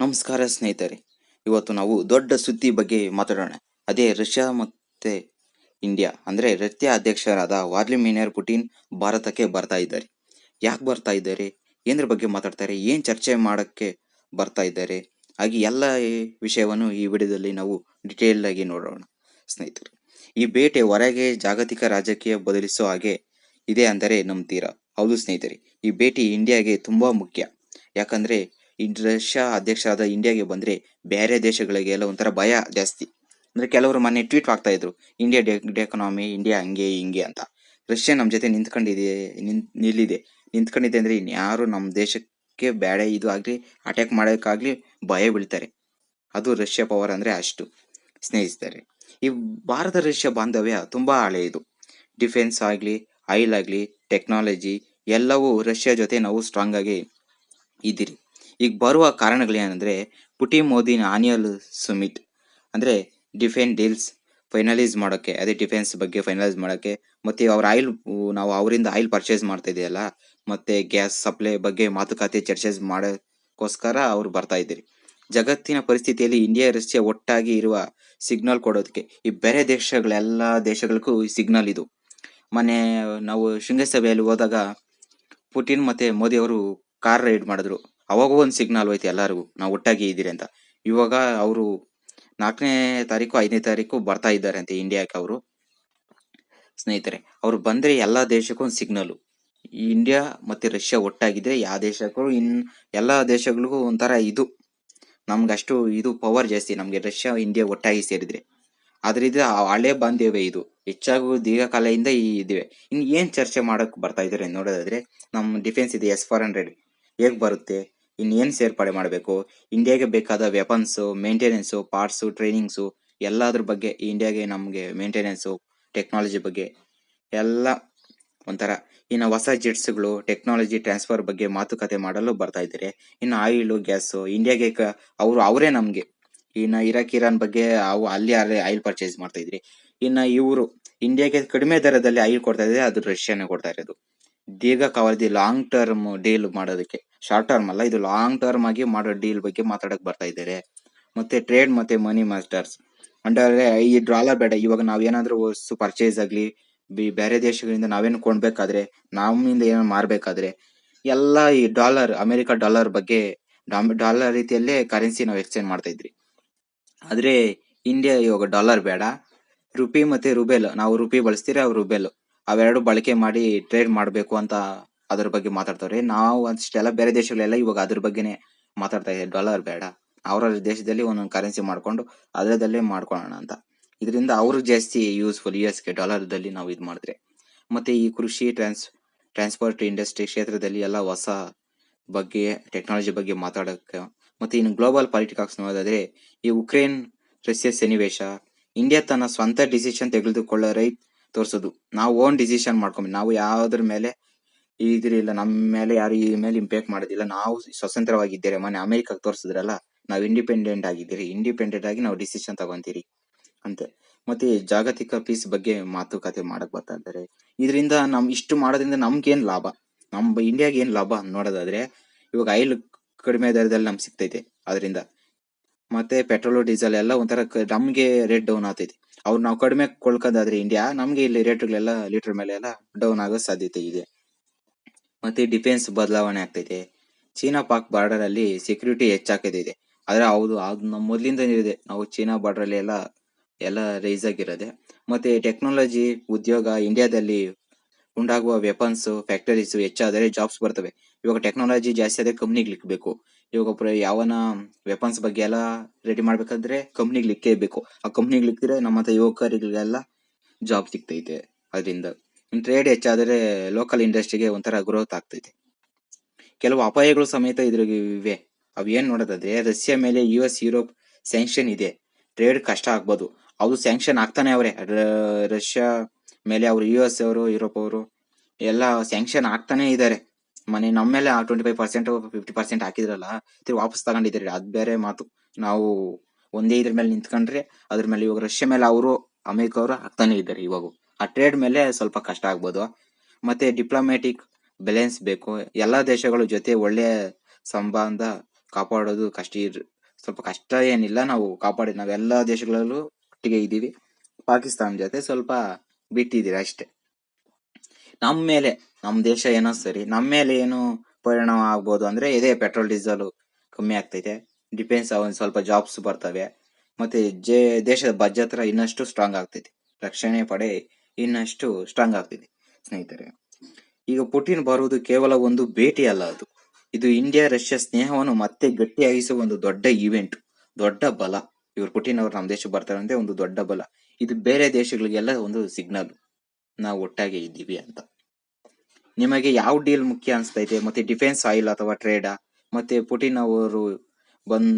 ನಮಸ್ಕಾರ ಸ್ನೇಹಿತರೆ. ಇವತ್ತು ನಾವು ದೊಡ್ಡ ಸುದ್ದಿ ಬಗ್ಗೆ ಮಾತಾಡೋಣ. ಅದೇ ರಷ್ಯಾ ಮತ್ತೆ ಇಂಡಿಯಾ, ಅಂದ್ರೆ ರಷ್ಯಾ ಅಧ್ಯಕ್ಷರಾದ ವಾರ್ಲಿಮಿನಿಯರ್ ಪುಟಿನ್ ಭಾರತಕ್ಕೆ ಬರ್ತಾ ಇದ್ದಾರೆ. ಯಾಕೆ ಬರ್ತಾ ಇದ್ದಾರೆ? ಏನ್ರ ಬಗ್ಗೆ ಮಾತಾಡ್ತಾರೆ? ಏನು ಚರ್ಚೆ ಮಾಡಕ್ಕೆ ಬರ್ತಾ ಇದ್ದಾರೆ? ಹಾಗೆ ಎಲ್ಲ ವಿಷಯವನ್ನು ಈ ವಿಡಿಯೋದಲ್ಲಿ ನಾವು ಡಿಟೇಲ್ ಆಗಿ ನೋಡೋಣ ಸ್ನೇಹಿತರೆ. ಈ ಭೇಟೆ ಹೊರಗೆ ಜಾಗತಿಕ ರಾಜಕೀಯ ಬದಲಿಸೋ ಹಾಗೆ ಇದೆ ಅಂದರೆ ನಂಬ್ತೀರಾ ಹೌದು ಸ್ನೇಹಿತರೆ, ಈ ಭೇಟಿ ಇಂಡಿಯಾಗೆ ತುಂಬಾ ಮುಖ್ಯ. ಯಾಕಂದ್ರೆ ರಷ್ಯಾ ಅಧ್ಯಕ್ಷರಾದ ಇಂಡಿಯಾಗೆ ಬಂದರೆ ಬೇರೆ ದೇಶಗಳಿಗೆಲ್ಲ ಒಂಥರ ಭಯ ಜಾಸ್ತಿ. ಅಂದರೆ ಕೆಲವರು ಮೊನ್ನೆ ಟ್ವೀಟ್ ಆಗ್ತಾ ಇದ್ರು, ಇಂಡಿಯಾ ಡೆ ಎಕನಾಮಿ ಇಂಡಿಯಾ ಹಂಗೆ, ಹಿಂಗೆ ಅಂತ. ರಷ್ಯಾ ನಮ್ಮ ಜೊತೆ ನಿಂತ್ಕೊಂಡಿದೆ ನಿನ್ ನಿಲ್ಲಿದೆ. ನಿಂತ್ಕೊಂಡಿದೆ ಅಂದರೆ ಇನ್ಯಾರು ನಮ್ಮ ದೇಶಕ್ಕೆ ಬೇಡ ಇದು ಆಗಲಿ, ಅಟ್ಯಾಕ್ ಮಾಡೋಕ್ಕಾಗಲಿ ಭಯ ಬೀಳ್ತಾರೆ. ಅದು ರಷ್ಯಾ ಪವರ್ ಅಂದರೆ ಅಷ್ಟು, ಸ್ನೇಹಿತರೆ. ಈ ಭಾರತ ರಷ್ಯಾ ಬಾಂಧವ್ಯ ತುಂಬ ಹಳೆಯದು ಡಿಫೆನ್ಸ್ ಆಗಲಿ, ಆಯಿಲ್ ಆಗಲಿ, ಟೆಕ್ನಾಲಜಿ ಎಲ್ಲವೂ ರಷ್ಯಾ ಜೊತೆ ನಾವು ಸ್ಟ್ರಾಂಗ್ ಆಗಿ ಇದ್ದೀರಿ. ಈಗ ಬರುವ ಕಾರಣಗಳೇನಂದರೆ ಪುಟಿ ಮೋದಿನ ಆನ್ಯುಯಲ್ ಸುಮಿಟ್ ಅಂದರೆ ಡಿಫೆನ್ ಡೀಲ್ಸ್ ಫೈನಲೈಸ್ ಮಾಡೋಕ್ಕೆ ಅದೇ ಡಿಫೆನ್ಸ್ ಬಗ್ಗೆ ಫೈನಲೈಸ್ ಮಾಡೋಕ್ಕೆ ಮತ್ತೆ ಅವ್ರ ಆಯಿಲ್, ನಾವು ಅವರಿಂದ ಆಯಿಲ್ ಪರ್ಚೇಸ್ ಮಾಡ್ತಾ ಇದೆಯಲ್ಲ, ಮತ್ತೆ ಗ್ಯಾಸ್ ಸಪ್ಲೈ ಬಗ್ಗೆ ಮಾತುಕತೆ ಚರ್ಚೆಸ್ ಮಾಡೋಕ್ಕೋಸ್ಕರ ಅವ್ರು ಬರ್ತಾ ಇದ್ದೀರಿ. ಜಗತ್ತಿನ ಪರಿಸ್ಥಿತಿಯಲ್ಲಿ ಇಂಡಿಯಾ ರಷ್ಯಾ ಒಟ್ಟಾಗಿ ಇರುವ ಸಿಗ್ನಲ್ ಕೊಡೋದಕ್ಕೆ, ಈ ಬೇರೆ ದೇಶಗಳೆಲ್ಲ ದೇಶಗಳಿಗೂ ಈ ಸಿಗ್ನಲ್ ಇದು. ಮೊನ್ನೆ ನಾವು ಶೃಂಗಸಭೆಯಲ್ಲಿ ಹೋದಾಗ ಪುಟಿನ್ ಮತ್ತೆ ಮೋದಿ ಅವರು ಕಾರ್ ರೈಡ್ ಮಾಡಿದ್ರು. ಅವಾಗೂ ಒಂದು ಸಿಗ್ನಲ್ ಹೋಯ್ತು ಎಲ್ಲರಿಗೂ, ನಾವು ಒಟ್ಟಾಗಿ ಇದ್ದೀರಿ ಅಂತ. ಇವಾಗ ಅವರು ನಾಲ್ಕನೇ ತಾರೀಕು, ಐದನೇ ತಾರೀಕು ಬರ್ತಾ ಇದ್ದಾರೆ ಅಂತ ಇಂಡಿಯಾಕ್ಕೆ ಅವರು. ಸ್ನೇಹಿತರೆ, ಅವ್ರು ಬಂದ್ರೆ ಎಲ್ಲಾ ದೇಶಕ್ಕೂ ಒಂದು ಸಿಗ್ನಲ್ ಇಂಡಿಯಾ ಮತ್ತೆ ರಷ್ಯಾ ಒಟ್ಟಾಗಿದ್ರೆ ಯಾವ ದೇಶಕ್ಕೂ ಇನ್ ಎಲ್ಲಾ ದೇಶಗಳಿಗೂ ಒಂಥರ ಇದು. ನಮ್ಗೆ ಅಷ್ಟು ಇದು ಪವರ್ ಜಾಸ್ತಿ, ನಮಗೆ ರಷ್ಯಾ ಇಂಡಿಯಾ ಒಟ್ಟಾಗಿ ಸೇರಿದ್ರೆ. ಆದ್ರಿಂದ ಹಳೆ ಬಾಂಧವ್ಯ ಇದು. ಹೆಚ್ಚಾಗೂ ದೀರ್ಘಕಾಲದಿಂದ ಈ ಇದಿವೆ. ಇನ್ನು ಏನು ಚರ್ಚೆ ಮಾಡೋಕ್ಕೆ ಬರ್ತಾ ಇದ್ದಾರೆ ನೋಡೋದಾದ್ರೆ ನಮ್ಮ ಡಿಫೆನ್ಸ್ ಇದೆ ಎಸ್ ಫೋರ್ ಹಂಡ್ರೆಡ್ ಹೇಗೆ ಬರುತ್ತೆ? ಇನ್ ಏನ್ ಸೇರ್ಪಡೆ ಮಾಡಬೇಕು? ಇಂಡಿಯಾಗೆ ಬೇಕಾದ ವೆಪನ್ಸು ಮೇಂಟೆನೆನ್ಸು ಪಾರ್ಟ್ಸು ಟ್ರೈನಿಂಗ್ಸು ಎಲ್ಲದ್ರ ಬಗ್ಗೆ ಇಂಡಿಯಾಗೆ ನಮಗೆ ಮೇಂಟೆನೆನ್ಸು ಟೆಕ್ನಾಲಜಿ ಬಗ್ಗೆ ಎಲ್ಲ ಒಂಥರ. ಇನ್ನು ಹೊಸ ಜೆಟ್ಸ್ಗಳು ಟೆಕ್ನಾಲಜಿ ಟ್ರಾನ್ಸ್ಫರ್ ಬಗ್ಗೆ ಮಾತುಕತೆ ಮಾಡಲು ಬರ್ತಾ ಇದ್ದಾರೆ. ಇನ್ನು ಆಯಿಲು ಗ್ಯಾಸು ಇಂಡಿಯಾಗೆ ಅವರು ಅವರೇ ನಮಗೆ. ಇನ್ನು ಇರಾಕ್ ಇರಾನ್ ಬಗ್ಗೆ ಅವು ಅಲ್ಲಿ ಅಲ್ಲೇ ಆಯಿಲ್ ಪರ್ಚೇಸ್ ಮಾಡ್ತಾ ಇದ್ರಿ. ಇನ್ನು ಇವರು ಇಂಡಿಯಾಗೆ ಕಡಿಮೆ ದರದಲ್ಲಿ ಆಯಿಲ್ ಕೊಡ್ತಾ ಇದ್ರೆ ಅದು ರಷ್ಯಾನೇ ಕೊಡ್ತಾ ಇರೋದು. ದೀರ್ಘಕಾಲದ ಲಾಂಗ್ ಟರ್ಮ್ ಡೀಲ್ ಮಾಡೋದಕ್ಕೆ. ಶಾರ್ಟ್ ಟರ್ಮ್ ಅಲ್ಲ, ಇದು ಲಾಂಗ್ ಟರ್ಮ್ ಆಗಿ ಮಾಡೋ ಡೀಲ್ ಬಗ್ಗೆ ಮಾತಾಡಕ್ ಬರ್ತಾ ಇದ್ದಾರೆ ಮತ್ತೆ ಟ್ರೇಡ್ ಮತ್ತೆ ಮನಿ ಮಾಸ್ಟರ್ಸ್ ಅಂದ್ರೆ ಈ ಡಾಲರ್ ಬೇಡ, ಇವಾಗ ನಾವೇನಾದ್ರೂ ವಸ್ತು ಪರ್ಚೇಸ್ ಆಗ್ಲಿ ಬೇರೆ ದೇಶಗಳಿಂದ ನಾವೇನು ಕೊಂಡ್ಬೇಕಾದ್ರೆ, ನಮ್ಮಿಂದ ಏನೋ ಮಾರ್ಬೇಕಾದ್ರೆ, ಎಲ್ಲ ಈ ಡಾಲರ್ ಅಮೆರಿಕ ಡಾಲರ್ ಬಗ್ಗೆ ಡಾಲರ್ ರೀತಿಯಲ್ಲೇ ಕರೆನ್ಸಿ ನಾವು ಎಕ್ಸ್ಚೇಂಜ್ ಮಾಡ್ತಾ ಇದ್ರಿ. ಆದ್ರೆ ಇಂಡಿಯಾ ಇವಾಗ ಡಾಲರ್ ಬೇಡ ರುಪಿ ಮತ್ತೆ ರುಬೆಲ್, ನಾವು ರುಪಿ ಬಳಸ್ತೀರಾ ಅವ್ರು ರುಬೆಲ್? ಅವೆರಡು ಬಳಕೆ ಮಾಡಿ ಟ್ರೇಡ್ ಮಾಡಬೇಕು ಅಂತ ಅದ್ರ ಬಗ್ಗೆ ಮಾತಾಡ್ತಾರೆ ನಾವು ಅಷ್ಟೆಲ್ಲ ಬೇರೆ ದೇಶಗಳೆಲ್ಲ ಇವಾಗ ಅದ್ರ ಬಗ್ಗೆನೇ ಮಾತಾಡ್ತಾ ಇದ್ದಾರೆ ಡಾಲರ್ ಬೇಡ. ಅವರ ದೇಶದಲ್ಲಿ ಒಂದೊಂದು ಕರೆನ್ಸಿ ಮಾಡ್ಕೊಂಡು ಅದರದಲ್ಲೇ ಮಾಡ್ಕೊಳ್ಳೋಣ ಅಂತ. ಇದರಿಂದ ಅವರು ಜಾಸ್ತಿ ಯೂಸ್ಫುಲ್ ಯು ಡಾಲರ್ ಡಾಲರ್ದಲ್ಲಿ ನಾವು ಇದು ಮಾಡಿದ್ರೆ. ಮತ್ತೆ ಈ ಕೃಷಿ ಟ್ರಾನ್ಸ್ ಟ್ರಾನ್ಸ್ಪೋರ್ಟ್ ಇಂಡಸ್ಟ್ರಿ ಕ್ಷೇತ್ರದಲ್ಲಿ ಎಲ್ಲ ಹೊಸ ಬಗ್ಗೆ ಟೆಕ್ನಾಲಜಿ ಬಗ್ಗೆ ಮಾತಾಡೋಕೆ ಮತ್ತೆ ಇನ್ನು ಗ್ಲೋಬಲ್ ಪಾಲಿಟಿಕಾಕ್ಸ್ ನೋಡೋದಾದ್ರೆ ಈ ಉಕ್ರೇನ್ ರಷ್ಯಾ ಸನ್ನಿವೇಶ ಇಂಡಿಯಾ ತನ್ನ ಸ್ವಂತ ಡಿಸಿಷನ್ ತೆಗೆದುಕೊಳ್ಳೋ ರೈಟ್ ತೋರಿಸೋದು. ನಾವು ಓನ್ ಡಿಸಿಷನ್ ಮಾಡ್ಕೊಂಬಿ ನಾವು ಯಾವ್ದ್ರ ಮೇಲೆ ಇದ್ರಿಲ್ಲ ನಮ್ಮ ಮೇಲೆ ಯಾರು ಈ ಮೇಲೆ ಇಂಪ್ಯಾಕ್ಟ್ ಮಾಡೋದಿಲ್ಲ. ನಾವು ಸ್ವತಂತ್ರವಾಗಿದ್ದೇವೆ. ಮೊನ್ನೆ ಅಮೆರಿಕಕ್ಕೆ ತೋರಿಸಿದ್ರಲ್ಲ, ನಾವು ಇಂಡಿಪೆಂಡೆಂಟ್ ಆಗಿದ್ದೀರಿ. ಇಂಡಿಪೆಂಡೆಂಟ್ ಆಗಿ ನಾವು ಡಿಸಿಷನ್ ತಗೊಂತೀರಿ ಅಂತ. ಮತ್ತೆ ಜಾಗತಿಕ ಪೀಸ್ ಬಗ್ಗೆ ಮಾತುಕತೆ ಮಾಡಕ್ ಬರ್ತಾ ಇದರಿಂದ ನಮ್, ಇಷ್ಟು ಮಾಡೋದ್ರಿಂದ ನಮ್ಗೇನ್ ಲಾಭ? ನಮ್ ಇಂಡಿಯಾಗೆ ಏನ್ ಲಾಭ ನೋಡೋದಾದ್ರೆ, ಇವಾಗ ಆಯಿಲ್ ಕಡಿಮೆ ದರದಲ್ಲಿ ನಮ್ಗೆ ಸಿಗ್ತೈತೆ. ಅದರಿಂದ ಮತ್ತೆ ಪೆಟ್ರೋಲ್ ಡೀಸೆಲ್ ಎಲ್ಲ ಒಂಥರ ನಮ್ಗೆ ರೇಟ್ ಡೌನ್ ಆಗ್ತೈತಿ. ಅವ್ರು ನಾವು ಕಡಿಮೆ ಕೊಳ್ಕೋದಾದ್ರೆ ಇಂಡಿಯಾ ನಮ್ಗೆ ಇಲ್ಲಿ ರೇಟ್ಗಳೆಲ್ಲ ಲೀಟರ್ ಮೇಲೆ ಎಲ್ಲ ಡೌನ್ ಆಗೋ ಸಾಧ್ಯತೆ ಇದೆ. ಮತ್ತೆ ಡಿಫೆನ್ಸ್ ಬದಲಾವಣೆ ಆಗ್ತೈತೆ. ಚೀನಾ ಪಾಕ್ ಬಾರ್ಡರ್ ಅಲ್ಲಿ ಸೆಕ್ಯೂರಿಟಿ ಹೆಚ್ಚಾಕದಿದೆ ಆದ್ರೆ ಹೌದು ಅದು ನಮ್ಮ ಮೊದ್ಲಿಂದ ಇದೆ. ನಾವು ಚೀನಾ ಬಾರ್ಡರ್ ಅಲ್ಲಿ ಎಲ್ಲ ಎಲ್ಲ ರೈಸ್ ಆಗಿರೋದೆ. ಮತ್ತೆ ಟೆಕ್ನಾಲಜಿ ಉದ್ಯೋಗ ಇಂಡಿಯಾದಲ್ಲಿ ಉಂಟಾಗುವ ವೆಪನ್ಸ್ ಫ್ಯಾಕ್ಟರೀಸ್ ಹೆಚ್ಚಾದರೆ ಜಾಬ್ಸ್ ಬರ್ತವೆ. ಇವಾಗ ಟೆಕ್ನಾಲಜಿ ಜಾಸ್ತಿ ಆದ್ರೆ ಕಂಪ್ನಿಗೆ ಲಿಕ್ಬೇಕು ಇವಾಗ ಯಾವನ ವೆಪನ್ಸ್ ಬಗ್ಗೆ ಎಲ್ಲ ರೆಡಿ ಮಾಡ್ಬೇಕಾದ್ರೆ ಕಂಪ್ನಿಗೆ ಲಿಕ್ಕೇಬೇಕು ಆ ಕಂಪ್ನಿಗೆ ಲಿಕ್ಕಿದ್ರೆ ನಮ್ಮ ಹತ್ರ ಯುವಕರಿಗೆಲ್ಲ ಜಾಬ್ ಸಿಗ್ತೈತೆ. ಅದರಿಂದ ಟ್ರೇಡ್ ಹೆಚ್ಚಾದರೆ ಲೋಕಲ್ ಇಂಡಸ್ಟ್ರಿಗೆ ಒಂಥರ ಗ್ರೋತ್ ಆಗ್ತೈತೆ. ಕೆಲವು ಅಪಾಯಗಳು ಸಮೇತ ಇದ್ರಾಗ ಇವೆ. ಅವ್ ಏನ್ ನೋಡೋದಾದ್ರೆ ರಷ್ಯಾ ಮೇಲೆ ಯು ಎಸ್ ಯುರೋಪ್ ಸ್ಯಾಂಕ್ಷನ್ ಇದೆ. ಟ್ರೇಡ್ ಕಷ್ಟ ಆಗ್ಬೋದು. ಅದು ಸ್ಯಾಂಕ್ಷನ್ ಆಗ್ತಾನೆ ಅವರೇ. ರಷ್ಯಾ ಮೇಲೆ ಅವರು ಯು ಎಸ್ ಅವರು ಯುರೋಪ್ ಅವರು ಎಲ್ಲ ಸ್ಯಾಂಕ್ಷನ್ ಆಗ್ತಾನೆ ಇದಾರೆ. ಮನೆ ನಮ್ಮ ಮೇಲೆ twenty five percent fifty percent ಹಾಕಿದ್ರಲ್ಲ, ತಿರ್ಗಿ ವಾಪಸ್ ತಗೊಂಡಿದ್ದೀರಿ. ಅದ್ ಬೇರೆ ಮಾತು. ನಾವು ಒಂದೇ ಇದ್ರ ಮೇಲೆ ನಿಂತ್ಕೊಂಡ್ರೆ ಅದ್ರ ಮೇಲೆ ಇವಾಗ ರಷ್ಯಾ ಮೇಲೆ ಅವರು, ಅಮೆರಿಕ ಅವರು ಹಾಕ್ತಾನೆ ಇದ್ದಾರೆ ಇವಾಗ. ಆ ಟ್ರೇಡ್ ಮೇಲೆ ಸ್ವಲ್ಪ ಕಷ್ಟ ಆಗ್ಬೋದು. ಮತ್ತೆ ಡಿಪ್ಲೊಮ್ಯಾಟಿಕ್ ಬ್ಯಾಲೆನ್ಸ್ ಬೇಕು. ಎಲ್ಲಾ ದೇಶಗಳ ಜೊತೆ ಒಳ್ಳೆ ಸಂಬಂಧ ಕಾಪಾಡೋದು ಕಷ್ಟ ಇರ್, ಸ್ವಲ್ಪ ಕಷ್ಟ ಏನಿಲ್ಲ. ನಾವು ಕಾಪಾಡಿ, ನಾವೆಲ್ಲ ದೇಶಗಳಲ್ಲೂ ಒಟ್ಟಿಗೆ ಇದ್ದೀವಿ. ಪಾಕಿಸ್ತಾನ ಜೊತೆ ಸ್ವಲ್ಪ ಬಿಟ್ಟಿದ್ದೀರಿ ಅಷ್ಟೇ. ನಮ್ಮ ಮೇಲೆ ನಮ್ಮ ದೇಶ ಏನೋ ಸರಿ ನಮ್ಮ ಮೇಲೆ ಏನು ಪರಿಣಾಮ ಆಗ್ಬೋದು ಅಂದ್ರೆ ಇದೇ ಪೆಟ್ರೋಲ್ ಡೀಸೆಲ್ ಕಮ್ಮಿ ಆಗ್ತೈತೆ. ಡಿಫೆನ್ಸ್ ಒಂದ್ ಸ್ವಲ್ಪ ಜಾಬ್ಸ್ ಬರ್ತವೆ. ಮತ್ತೆ ಜೇ, ದೇಶದ ಬಜೆಟ್ ಇನ್ನಷ್ಟು ಸ್ಟ್ರಾಂಗ್ ಆಗ್ತೈತಿ. ರಕ್ಷಣೆ ಪಡೆ ಇನ್ನಷ್ಟು ಸ್ಟ್ರಾಂಗ್ ಆಗ್ತೈತಿ, ಸ್ನೇಹಿತರೆ. ಈಗ ಪುಟಿನ್ ಬರುವುದು ಕೇವಲ ಒಂದು ಭೇಟಿ ಅಲ್ಲ ಅದು. ಇದು ಇಂಡಿಯಾ ರಷ್ಯಾ ಸ್ನೇಹವನ್ನು ಮತ್ತೆ ಗಟ್ಟಿಯಾಗಿಸುವ ಒಂದು ದೊಡ್ಡ ಈವೆಂಟ್ ದೊಡ್ಡ ಬಲ. ಇವ್ರು ಪುಟಿನ್ ಅವರು ನಮ್ಮ ದೇಶಕ್ಕೆ ಬರ್ತಾರೆ ಅಂದ್ರೆ ಒಂದು ದೊಡ್ಡ ಬಲ. ಇದು ಬೇರೆ ದೇಶಗಳಿಗೆಲ್ಲ ಒಂದು ಸಿಗ್ನಲ್ ನಾವು ಒಟ್ಟಾಗೆ ಇದ್ದೀವಿ ಅಂತ. ನಿಮಗೆ ಯಾವ ಡೀಲ್ ಮುಖ್ಯ ಅನ್ಸ್ತೈತೆ? ಮತ್ತೆ ಡಿಫೆನ್ಸ್ ಆಯಿಲ್ ಅಥವಾ ಟ್ರೇಡಾ ಮತ್ತೆ ಪುಟಿನ್ ಅವರು ಬಂದ್